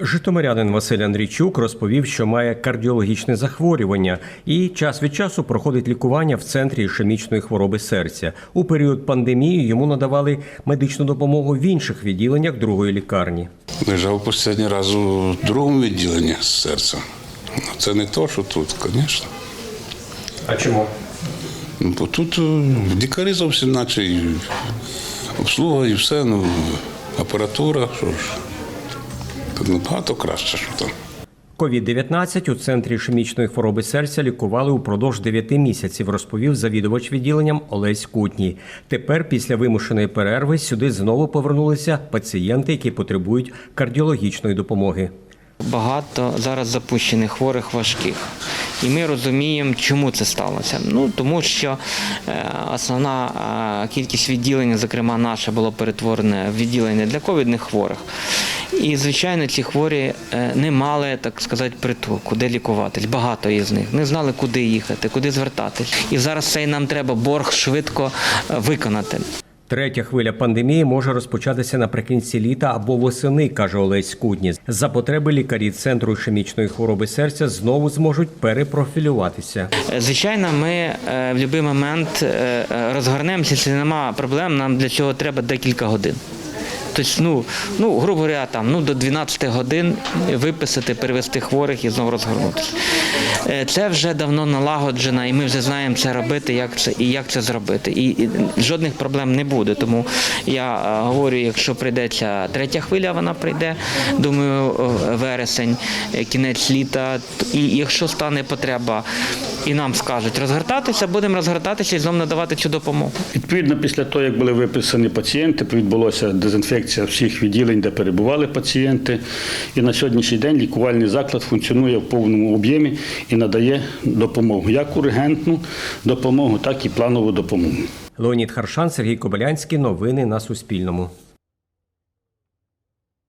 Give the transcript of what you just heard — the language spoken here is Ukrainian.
Житомирянин Василь Андрійчук розповів, що має кардіологічне захворювання і час від часу проходить лікування в центрі ішемічної хвороби серця. У період пандемії йому надавали медичну допомогу в інших відділеннях другої лікарні. Лежав останній раз у другому відділенні з серця. Ну, Це не то, що тут, звісно. А чому? Ну, бо тут е, лікарі зовсім наче і обслуга і все, ну, апаратура, що ж. Тут набагато краще, що там. Ковід-19 у центрі ішемічної хвороби серця лікували упродовж 9 місяців, розповів завідувач відділенням Олесь Кутній. Тепер, після вимушеної перерви, сюди знову повернулися пацієнти, які потребують кардіологічної допомоги. Багато зараз запущених хворих важких. І ми розуміємо, чому це сталося. Ну тому що е, основна е, кількість відділень, зокрема наша, було перетворене в відділення для ковідних хворих. І, звичайно, ці хворі е, не мали, так сказати, притулку, де лікуватись. Багато із них не знали, куди їхати, куди звертатись. І зараз цей нам треба борг швидко е, виконати. Третя хвиля пандемії може розпочатися наприкінці літа або восени, каже Олесь Кудні. За потреби лікарі центру ішемічної хвороби серця знову зможуть перепрофілюватися. Е, Звичайно, ми в будь-який момент розгорнемося, це нема проблем. Нам для цього треба декілька годин. Тобто, ну, ну, грубо говоря, там, ну, до 12 годин виписати, перевести хворих і знову розгорнутися. Е, Це вже давно налагоджено, і ми вже знаємо це робити, як це і як це зробити. І, і жодних проблем не буде. Тому я е, говорю, якщо прийдеться третя хвиля, вона прийде, думаю, вересень, е, кінець літа. І якщо стане потреба, і нам скажуть розгортатися, будемо розгортатися і знову надавати цю допомогу. Відповідно, після того, як були виписані пацієнти, відбулося дезінфекція всіх відділень, де перебували пацієнти. І на сьогоднішній день лікувальний заклад функціонує в повному об'ємі і надає допомогу, як ургентну допомогу, так і планову допомогу. Леонід Харшан, Сергій Кобилянський. Новини на Суспільному.